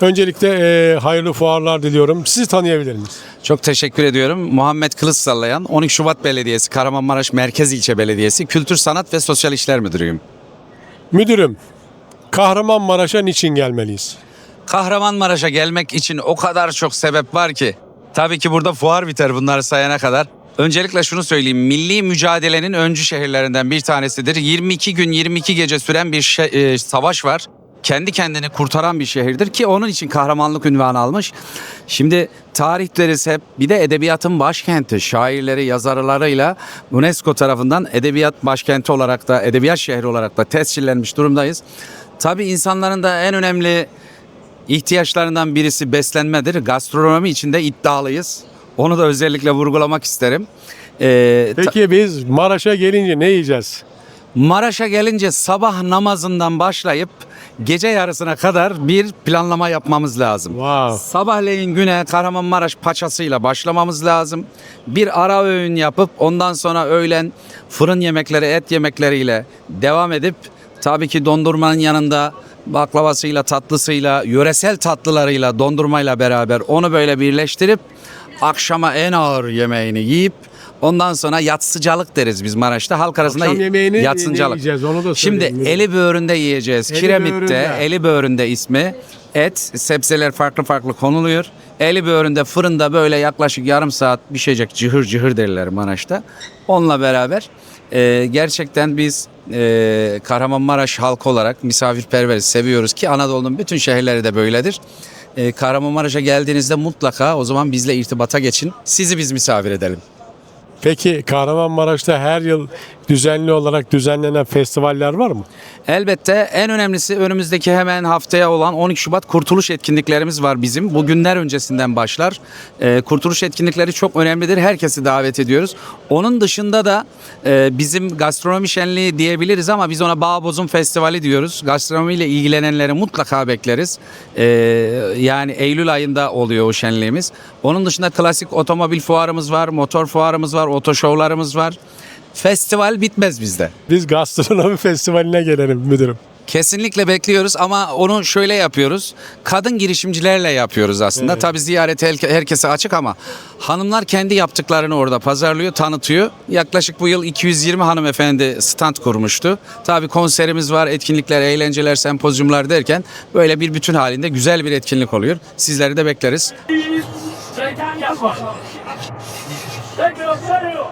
Öncelikle e, hayırlı fuarlar diliyorum. Sizi tanıyabilir miyiz? Çok teşekkür ediyorum. Muhammed Kılıç Sallayan, 12 Şubat Belediyesi, Kahramanmaraş Merkez İlçe Belediyesi, Kültür Sanat ve Sosyal İşler Müdürüyüm. Müdürüm, Kahramanmaraş'a niçin gelmeliyiz? Kahramanmaraş'a gelmek için o kadar çok sebep var ki. Tabii ki burada fuar biter bunları sayana kadar. Öncelikle şunu söyleyeyim. Milli mücadelenin öncü şehirlerinden bir tanesidir. 22 gün 22 gece süren bir şe- e, savaş var. Kendi kendini kurtaran bir şehirdir ki onun için kahramanlık ünvanı almış. Şimdi tarih deriz hep bir de edebiyatın başkenti şairleri yazarlarıyla UNESCO tarafından edebiyat başkenti olarak da edebiyat şehri olarak da tescillenmiş durumdayız. Tabii insanların da en önemli ihtiyaçlarından birisi beslenmedir. Gastronomi içinde iddialıyız. Onu da özellikle vurgulamak isterim. Ee, Peki biz Maraş'a gelince ne yiyeceğiz? Maraş'a gelince sabah namazından başlayıp gece yarısına kadar bir planlama yapmamız lazım. Wow. Sabahleyin güne Kahramanmaraş paçasıyla başlamamız lazım. Bir ara öğün yapıp ondan sonra öğlen fırın yemekleri, et yemekleriyle devam edip tabii ki dondurmanın yanında baklavasıyla, tatlısıyla, yöresel tatlılarıyla, dondurmayla beraber onu böyle birleştirip akşama en ağır yemeğini yiyip ondan sonra yatsıcalık deriz biz Maraş'ta. Halk arasında Akşam yemeğini ne yatsıcalık. yiyeceğiz onu da Şimdi söyleyin. eli böğründe yiyeceğiz. Eli Kiremitte böğründe. eli böğründe ismi. Et, sebzeler farklı farklı konuluyor. Eli böğründe fırında böyle yaklaşık yarım saat pişecek cıhır cıhır derler Maraş'ta. Onunla beraber e, gerçekten biz e, Kahramanmaraş halkı olarak misafirperveriz, seviyoruz ki Anadolu'nun bütün şehirleri de böyledir. E, Kahramanmaraş'a geldiğinizde mutlaka o zaman bizle irtibata geçin. Sizi biz misafir edelim. Peki Kahramanmaraş'ta her yıl düzenli olarak düzenlenen festivaller var mı? Elbette en önemlisi önümüzdeki hemen haftaya olan 12 Şubat Kurtuluş etkinliklerimiz var bizim. Bu günler öncesinden başlar. Ee, kurtuluş etkinlikleri çok önemlidir. Herkesi davet ediyoruz. Onun dışında da e, bizim gastronomi şenliği diyebiliriz ama biz ona Bağbozum Festivali diyoruz. Gastronomiyle ilgilenenleri mutlaka bekleriz. Ee, yani Eylül ayında oluyor o şenliğimiz. Onun dışında klasik otomobil fuarımız var, motor fuarımız var, otoşovlarımız var. Festival bitmez bizde. Biz gastronomi festivaline gelelim müdürüm. Kesinlikle bekliyoruz ama onu şöyle yapıyoruz. Kadın girişimcilerle yapıyoruz aslında. Tabii ziyaret her- herkese açık ama hanımlar kendi yaptıklarını orada pazarlıyor, tanıtıyor. Yaklaşık bu yıl 220 hanımefendi stand kurmuştu. Tabii konserimiz var, etkinlikler, eğlenceler, sempozyumlar derken böyle bir bütün halinde güzel bir etkinlik oluyor. Sizleri de bekleriz. Şeytan yapma. Tekrar serio.